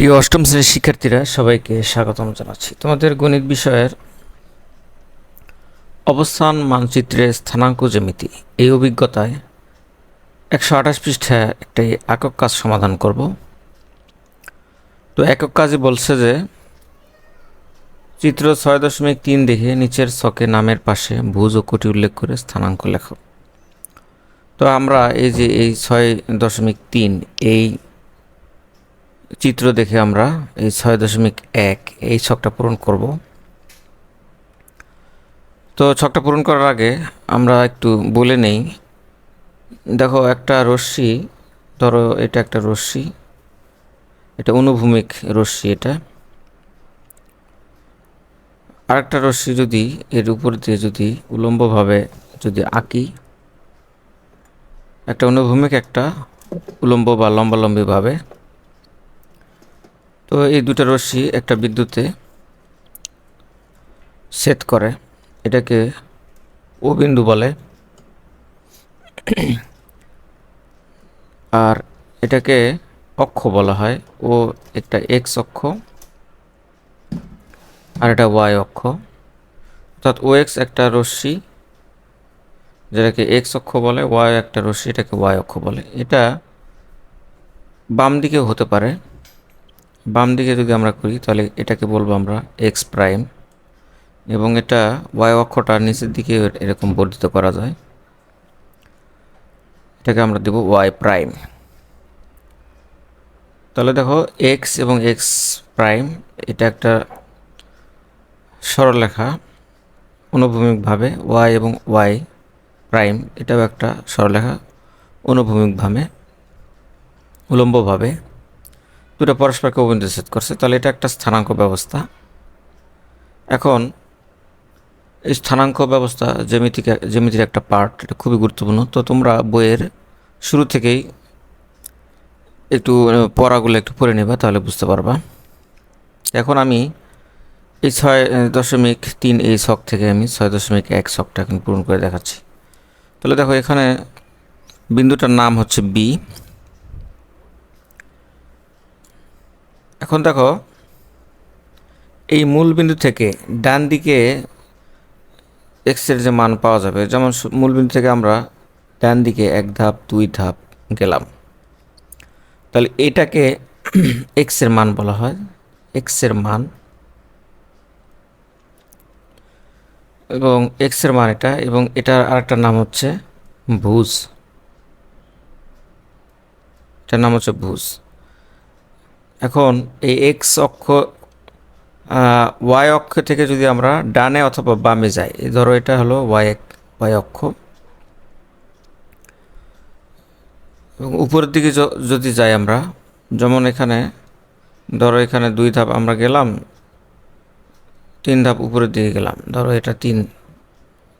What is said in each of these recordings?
প্রিয় অষ্টম শ্রেণির শিক্ষার্থীরা, সবাইকে স্বাগতম জানাচ্ছি। তোমাদের গণিত বিষয়ের অবস্থান মানচিত্রে স্থানাঙ্ক জ্যামিতি। এই অভিজ্ঞতায় একশো আঠাশ পৃষ্ঠায় একটি একক কাজ সমাধান করব। তো একক কাজে বলছে যে, চিত্র ছয় দশমিক তিন দেখে নিচের ছকে নামের পাশে ভুজ ও কোটি উল্লেখ করে স্থানাঙ্ক লেখো। তো আমরা এই যে এই ছয় দশমিক তিন, এই চিত্র দেখে আমরা এই ছয় দশমিক এক এই ছকটা পূরণ করব। তো ছকটা পূরণ করার আগে আমরা একটু বলে নেই। দেখো, একটা রশ্মি, ধরো এটা একটা রশ্মি, এটা অনুভূমিক রশ্মি এটা। আরেকটা রশ্মি যদি এর উপর দিয়ে যদি উলম্বভাবে যদি আঁকি, একটা অনুভূমিক, একটা উলম্ব বা লম্বালম্বিভাবে তো এই দুটো রশ্মি একটা বিদ্যুতে সেট করে, এটাকে ও বিন্দু বলে। আর এটাকে অক্ষ বলা হয়। ও একটা এক্স অক্ষ, আর এটা ওয়াই অক্ষ। অর্থাৎ ও এক্স একটা রশ্মি, যেটাকে এক্স অক্ষ বলে ওয়াই একটা রশ্মি, এটাকে ওয়াই অক্ষ বলে। এটা বাম দিকেও হতে পারে। বাম দিকে যদি আমরা করি, তাহলে এটাকে বলব আমরা এক্স প্রাইম এবং এটা ওয়াই অক্ষটা নিচের দিকে এরকম বর্ধিত করা যায়। এটাকে আমরা দেব ওয়াই প্রাইম তাহলে দেখো এক্স এবং এক্স প্রাইম এটা একটা সরলরেখা, অনুভূমিকভাবে ওয়াই এবং ওয়াই প্রাইম এটাও একটা সরলরেখা, অনুভূমিকভাবে, উলম্বভাবে। দুটো পরস্পরকে অবিন্দ্রচ্ছেদ করছে, তাহলে এটা একটা স্থানাঙ্ক ব্যবস্থা। এখন, এই স্থানাঙ্ক ব্যবস্থা, জ্যামিতিক, জ্যামিতির একটা পার্ট এটা খুবই গুরুত্বপূর্ণ। তো তোমরা বইয়ের শুরু থেকেই একটু পড়াগুলো একটু পড়ে নেবা, তাহলে বুঝতে পারবা। এখন আমি এই ছয় দশমিক তিন এই শখ থেকে আমি ছয় দশমিক এক শখটা এখন পূরণ করে দেখাচ্ছি। তাহলে দেখো, এখানে বিন্দুটার নাম হচ্ছে বি এখন দেখো, এই মূল বিন্দু থেকে ডান দিকে এক্সের যে মান পাওয়া যাবে, যেমন মূল বিন্দু থেকে আমরা ডান দিকে এক ধাপ, দুই ধাপ গেলাম। তাহলে এটাকে এক্সের মান বলা হয়। এক্সের মান, এবং এক্সের মান এটা, এবং এটার আরেকটা নাম হচ্ছে ভুজ। এটার নাম হচ্ছে ভুজ। এখন এই এক্স অক্ষ ওয়াই অক্ষ থেকে যদি আমরা ডানে অথবা বামে যাই ধরো এটা হলো ওয়াই ওয়াই অক্ষ। এবং উপরের দিকে যদি যাই আমরা, যেমন এখানে, ধরো এখানে দুই ধাপ আমরা গেলাম, তিন ধাপ উপরের দিকে গেলাম, ধরো এটা তিন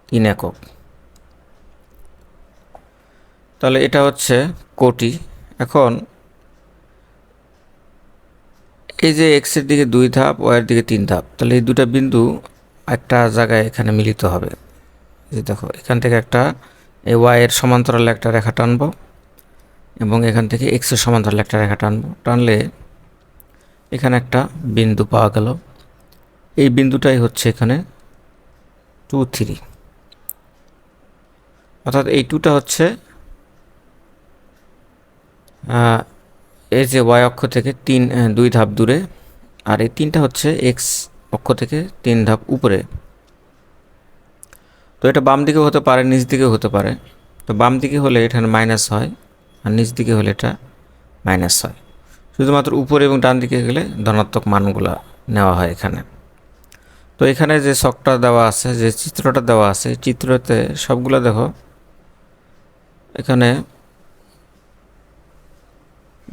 তিন একক। তাহলে এটা হচ্ছে কোটি। এখন এই যে এক্সের দিকে দুই ধাপ ওয়াইয়ের দিকে তিন ধাপ, তাহলে এই দুটা বিন্দু একটা জায়গায় এখানে মিলিত হবে। যে দেখো, এখান থেকে একটা এই ওয়াইয়ের সমান্তরাল একটা রেখা টানবো এবং এখান থেকে এক্সের সমান্তরাল একটা রেখা টানবো। টানলে এখানে একটা বিন্দু পাওয়া গেল। এই বিন্দুটাই হচ্ছে এখানে টু থ্রি অর্থাৎ এই টুটা হচ্ছে এই যে ওয়াই অক্ষ থেকে তিন দুই ধাপ দূরে, আর এই তিনটা হচ্ছে এক্স অক্ষ থেকে তিন ধাপ উপরে। তো এটা বাম দিকে হতে পারে, নিচ দিকে হতে পারে। তো বাম দিকে হলে এখানে মাইনাস হয়, আর নিচ দিকে হলে এটা মাইনাস হয়। শুধুমাত্র উপরে এবং ডান দিকে গেলে ধনাত্মক মানগুলো নেওয়া হয় এখানে। তো এখানে যে শখটা দেওয়া আছে, যে চিত্রটা দেওয়া আছে চিত্রতে সবগুলো দেখো। এখানে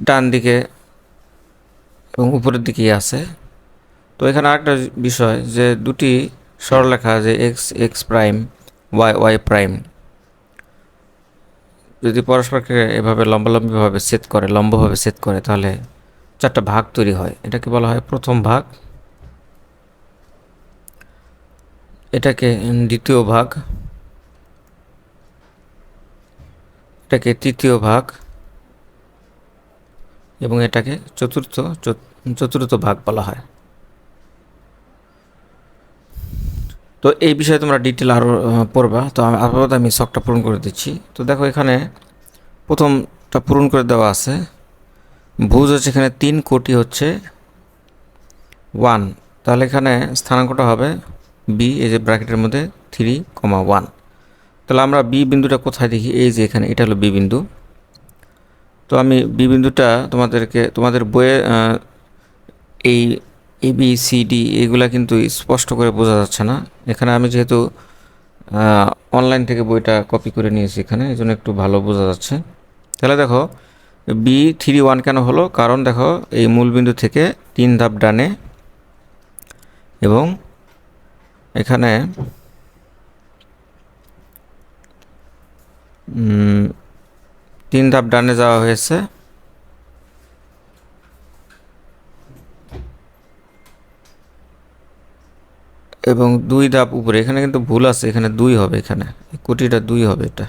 ডান দিকে এবং উপরের দিকেই আছে। তো এখানে আরেকটা বিষয় যে দুটি সরলেখা যে X X prime Y Y prime যদি পরস্পরকে এভাবে লম্বালম্বিভাবে সেট করে, লম্বভাবে সেট করে, তাহলে চারটা ভাগ তৈরি হয়। এটাকে বলা হয়? প্রথম ভাগ। এটাকে দ্বিতীয় ভাগ। এটাকে তৃতীয় ভাগ। এবং এটাকে চতুর্থ, চত- চতুর্থ ভাগ বলা হয়। তো এই বিষয়ে তোমরা ডিটেল আরও পড়বা। তো আপাতত আমি শখটা পূরণ করে দিচ্ছি। তো দেখো এখানে প্রথমটা পূরণ করে দেওয়া আছে। ভুজ হচ্ছে এখানে তিন কোটি হচ্ছে ওয়ান তাহলে এখানে স্থানাঙ্কটা হবে? বি এই যে ব্র্যাকেটের মধ্যে থ্রি কমা ওয়ান তাহলে আমরা বি বিন্দুটা কোথায় দেখি? এই যে এখানে, এটা হলো বি বিন্দু। তো আমি বি বিন্দুটা তোমাদেরকে, তোমাদের বইয়ে এই এ বি সি ডি এগুলা কিন্তু স্পষ্ট করে বোঝা যাচ্ছে না। এখানে আমি যেহেতু অনলাইন থেকে বইটা কপি করে নিয়েছি এখানে এই জন্য একটু ভালো বোঝা যাচ্ছে। তাহলে দেখো বি থ্রি ওয়ান কেন হলো? কারণ দেখো, এই মূলবিন্দু থেকে তিন ধাপ ডানে এবং এখানে তিন ধাপ ডানে যাওয়া হয়েছে। এবং দুই ধাপ উপরে, এখানে কিন্তু ভুল আছে, এখানে দুই হবে এখানে। কোটিটা দুই হবে এটা।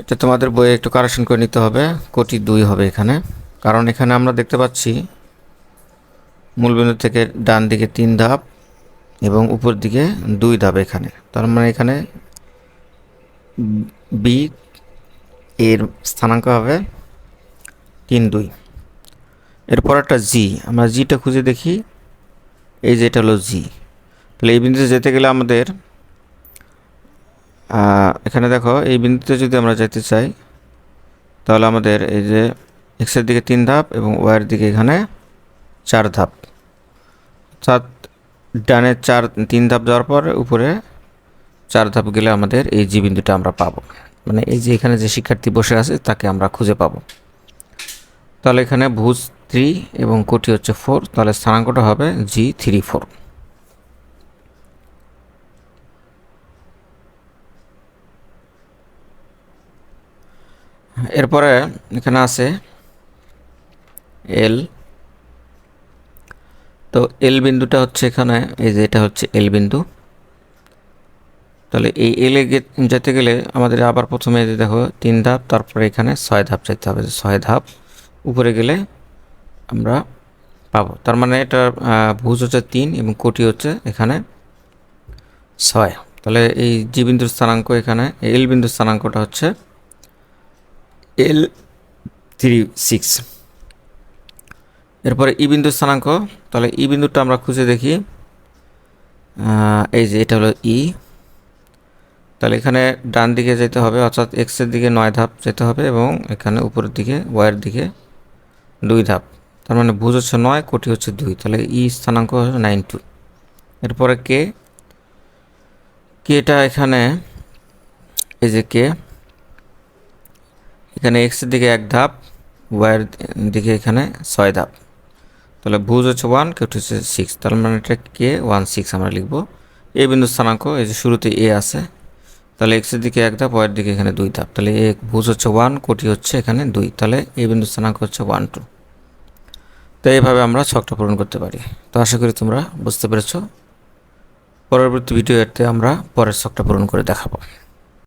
এটা তোমাদের বইয়ে একটু কারেকশন করে নিতে হবে, কোটি দুই হবে এখানে। কারণ এখানে আমরা দেখতে পাচ্ছি, মূলবিন্দু থেকে ডান দিকে তিন ধাপ এবং উপর দিকে দুই ধাপ এখানে। তার মানে এখানে বি এর স্থানাঙ্ক হবে তিন দুই। এরপর একটা জি। আমরা জিটা খুঁজে দেখি। এই যে এটা হলো জি। তাহলে এই বিন্দুতে যেতে গেলে আমাদের এখানে দেখো, এই বিন্দুতে যদি আমরা যেতে চাই, তাহলে আমাদের এই যে এক্সের দিকে তিন ধাপ এবং ওয়াইয়ের দিকে এখানে চার ধাপ। অর্থাৎ ডানে চার, তিন ধাপ যাওয়ার পর উপরে চার ধাপ গেলে আমাদের এই জি বিন্দুটা আমরা পাবো। মানে এই যে এখানে যে শিক্ষার্থী বসে আছে, তাকে আমরা খুঁজে পাবো। তাহলে এখানে ভুজ থ্রি এবং কোটি হচ্ছে ফোর, তাহলে স্থানাঙ্কটা হবে জি থ্রি ফোর। এরপরে এখানে আছে এল তো এল বিন্দুটা হচ্ছে এখানে, এই যে এটা হচ্ছে এল বিন্দু। তাহলে এই এলে যেতে গেলে আমাদের আবার প্রথমে দেখো, তিন ধাপ, তারপরে এখানে ছয় ধাপ যেতে হবে। ছয় ধাপ, উপরে গেলে আমরা পাবো। তার মানে এটা ভুজ হচ্ছে তিন এবং কোটি হচ্ছে এখানে ছয়। তাহলে এই জি বিন্দুর স্থানাঙ্ক এখানে এল বিন্দুর স্থানাঙ্কটা হচ্ছে এল থ্রি সিক্স এরপরে ই বিন্দুর স্থানাঙ্ক, তাহলে ই বিন্দুটা আমরা খুঁজে দেখি। এই যে এটা হলো ই। তাহলে এখানে ডান দিকে যেতে হবে, অর্থাৎ এক্সের দিকে নয় ধাপ যেতে হবে এবং এখানে উপরের দিকে ওয়াইয়ের দিকে দুই ধাপ। তার মানে ভুজ হচ্ছে নয়, কোটি হচ্ছে দুই। তাহলে ই স্থানাঙ্ক নাইন টু। এরপরে কে? কেটা এখানে? এই যে কে? এখানে এক্সের দিকে এক ধাপ ওয়াইয়ের দিকে এখানে ছয় ধাপ। তাহলে ভুজ হচ্ছে ওয়ান কেউটি হচ্ছে সিক্স তার মানে এটা কে? ওয়ান সিক্স আমরা লিখব। এ বিন্দু স্থানাঙ্ক, এই যে শুরুতে এ আছে, তাহলে এক্সের দিকে এক ধাপ ওয়াইয়ের দিকে এখানে দুই ধাপ, তাহলে এ ভুজ হচ্ছে ওয়ান কোটি হচ্ছে এখানে দুই, তাহলে এ বিন্দু স্থানাঙ্ক হচ্ছে ওয়ান টু তো এইভাবে আমরা ছকটা পূরণ করতে পারি। তো আশা করি তোমরা বুঝতে পেরেছ। পরবর্তী ভিডিওতে আমরা পরের ছকটা পূরণ করে দেখাবো।